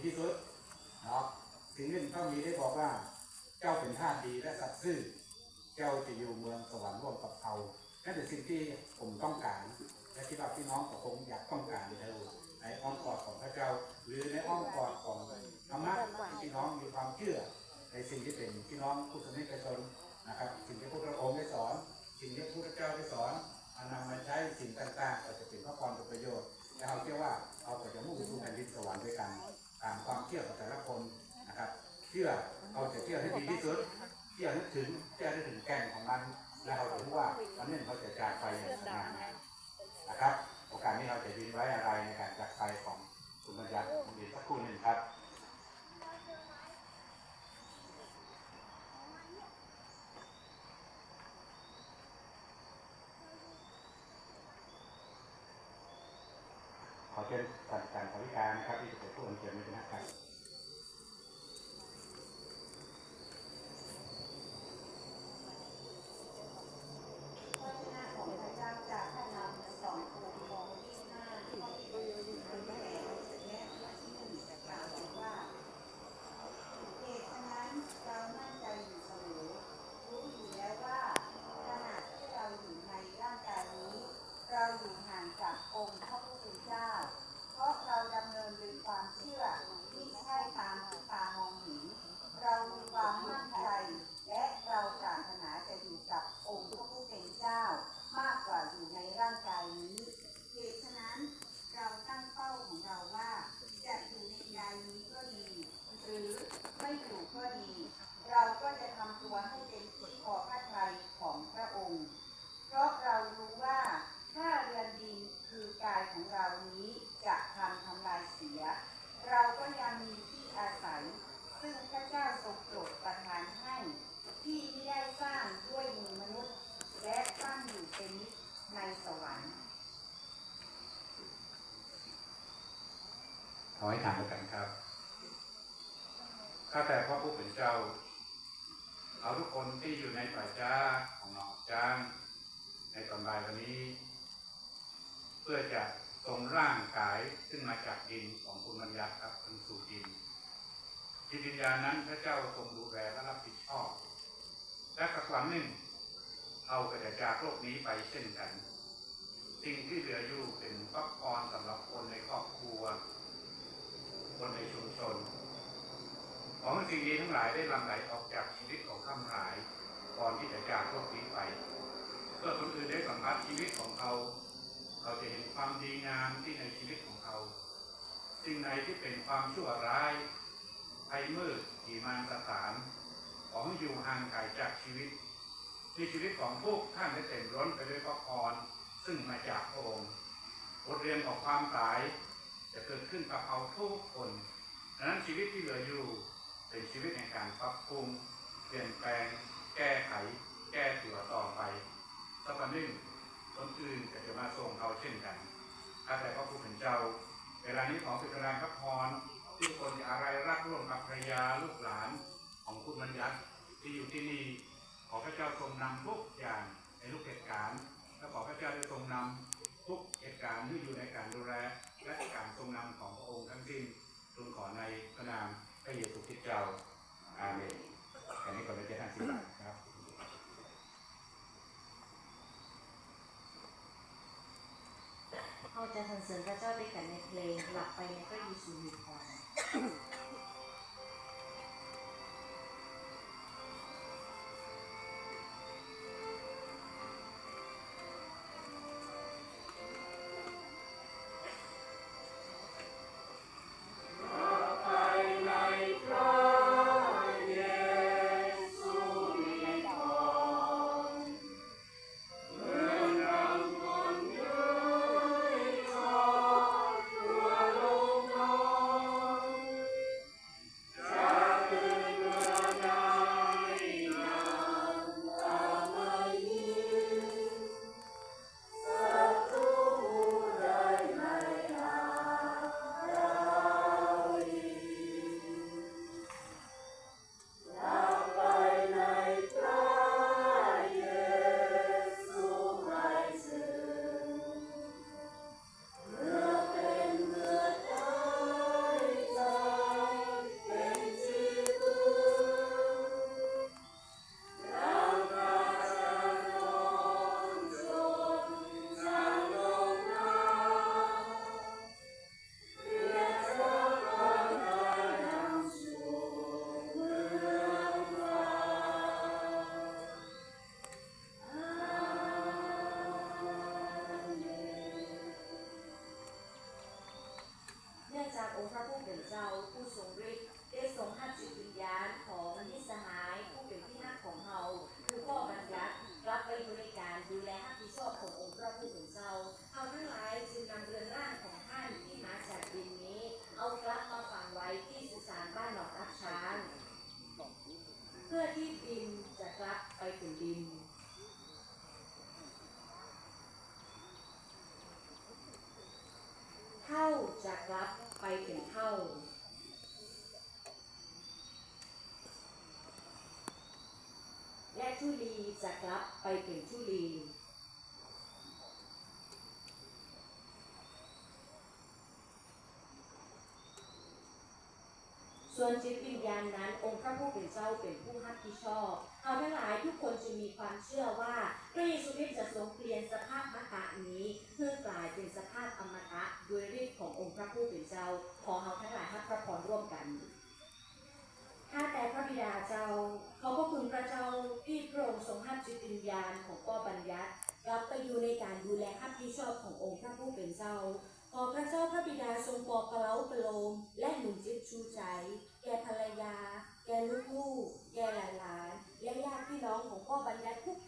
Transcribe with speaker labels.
Speaker 1: ีที่สุดเนาะถึงหนึ่งต้องมีได้บอกว่า เจ้าเป็นท่าดีและสัตย์ซื่อ เจ้าจะอยู่เมืองสวรรค์ร่วมกับเขานั่นเป็นสิ่งที่ผมต้องการ และคิดว่าพี่น้องก็คงอยากต้องการในในอ้อมกอดของพระเจ้า หรือในอ้อมกอดของธรรมะที่พี่น้องมีความเชื่อ ในสิ่งที่เป็นพี่น้องผู้สนิทประชนนะครับ สิ่งที่พระพุทธองค์ได้สอน สิ่งที่พระพุทธเจ้าได้สอนอานำมาใช้สิ่งต่างๆก็จะเป็นพระพรเป็นประโยชน์และเราเชื่อว่าเราก็จะมุ่งสู่แผ่นดินสวรรค์ด้วยกัน ตามความเชื่อของแต่ละคนนะครับ เชื่อเอาจะเชื่อให้ดีที่สุดเชื่อนึกถึงเชื่อนึกถึงแก่นของมัน และเราถึงว่าวันนี้เขาจะจากไปอย่างสง่างามนะครับ โอกาสนี้เราจะยืนไว้อะไรในการจากไปของคุณบัญญัติคุณดีสักครู่หนึ่งครับ ขอ เชิญท่านอาจารย์สาวิการครับที่จะเป็นผู้อัญเชิญในคณะครับ
Speaker 2: พระเจ้าของพระเจ้าจากพระนามสองโคมองที่หน้าข้อที่หนึ่งอันแรกและข้อที่หนึ่งกล่าวไว้ว่าเหตุฉะนั้นเรามั่นใจอยู่เสมอรู้อยู่แล้วว่าขณะที่เราอยู่ในร่างกายนี้ เราอยู่ห่างจากองค์พระผู้เป็นเจ้า เพราะเราดำเนินด้วยความเชื่อที่ใช่ตามที่ตามองเห็น เรามีความมั่นใจ และเราปรารถนาจะอยู่กับองค์พระผู้เป็นเจ้า มากกว่าอยู่ในร่างกายนี้ เหตุฉะนั้นเราตั้งเป้าของเราว่า จะอยู่ในกายนี้ก็ดี หรือไม่อยู่ก็ดี เราก็จะทำตัวให้เป็นที่พอพระทัยของพระองค์ เพราะเรารู้ว่าถ้าเรือนดินคือกายของเรานี้จะพังทำลายเสีย เราก็ยังมีที่อาศัย ซึ่งพระเจ้าทรงโปรดประทานให้ ที่ไม่ได้สร้างด้วยมือมนุษย์ และตั้งอยู่เป็นนิจในสวรรค์
Speaker 1: ขอให้ถามกันครับ ข้าแต่ พระผู้เป็นเจ้า เอาทุกคนที่อยู่ในป่าช้าของหนองจ้าง ในตอนบ่ายวันนี้ เพื่อจะส่งร่างกายซึ่งมาจากดินของคุณบัญญัติครับขึ้นสู่ดินจิตวิญญาณนั้นพระเจ้าทรงดูแลและรับผิดชอบ และสักวันหนึ่งเราก็จะจากโลกนี้ไปเช่นกัน สิ่งที่เหลืออยู่เป็นพักพรสำหรับคนในครอบครัว คนในชุมชน ของสิ่งดีทั้งหลายได้ลั่งไหลออกจากชีวิตของข้ามหายก่อนที่จะจากโลกนี้ไปเพื่อคนอื่นได้สัมผัสชีวิตของเขา เขาจะเห็นความดีงามที่ในชีวิตของเขาสิ่งใดที่เป็นความชั่วร้ายภัยมืดที่มารสถาน ของอยู่ห่างไกลจากชีวิต ที่ชีวิตของพวกท่านได้เต็มล้นไปด้วยพระพรซึ่งมาจากพระองค์บทเรียนของความตายจะเกิดขึ้นกับเราทุกคนดังนั้นชีวิตที่เหลืออยู่ เป็นชีวิตในการปรับปรุงเปลี่ยนแปลง แก้ไข แก้ตัวต่อไปสักวันหนึ่งคนอื่นก็จะมาส่งเราเช่นกันข้าแต่พระผู้เป็นเจ้า เวลานี้ขอเป็นการพระพรที่คนอะไรรักร่วมกับภรรยาลูกหลานของคุณบัญญัติที่อยู่ที่นี่ขอพระเจ้าทรงนำทุกอย่างในทุกเหตุการณ์และขอพระเจ้าได้ทรงนำทุกเหตุการณ์ที่อยู่ในการดูแล และการทรงนำของพระองค์ทั้งสิ้นทูลขอในพระนามพระเยซูคริสต์เจ้า อาเมนแค่นี้ก็เป็นเจ้าท่านสิบาทครับ
Speaker 3: เรา จะสรรเสริญพระเจ้าด้วยกันในเพลงหลับไปในพระเยซูมีพร ทุลีจะกลับไปเป็นทุลีส่วนจิตวิญญาณนั้นองค์พระผู้เป็นเจ้าเป็นผู้รับผิดชอบเอาทั้งหลายทุกคนจะมีความเชื่อว่าพระเยซูคริสต์จะทรงเปลี่ยนสภาพมตะนี้เพื่อกลายเป็นสภาพอมตะด้วยฤทธิ์ขององค์พระผู้เป็นเจ้าขอเราทั้งหลายรับพระพรร่วมกันข้าแต่พระบิดาเจ้าเขอบพระคุณ ญาณของป้อบัญญัติกลับไปอยู่ในการดูแลรับผิดชอบขององค์พระผู้เป็นเจ้า ขอพระเจ้าพระบิดาทรงปลอบประเล้าประโลม และหนุนจิตชูใจ แก่ภรรยา แก่ลูกๆแก่หลานๆและญาติพี่น้องของพ่อบัญญัติทุก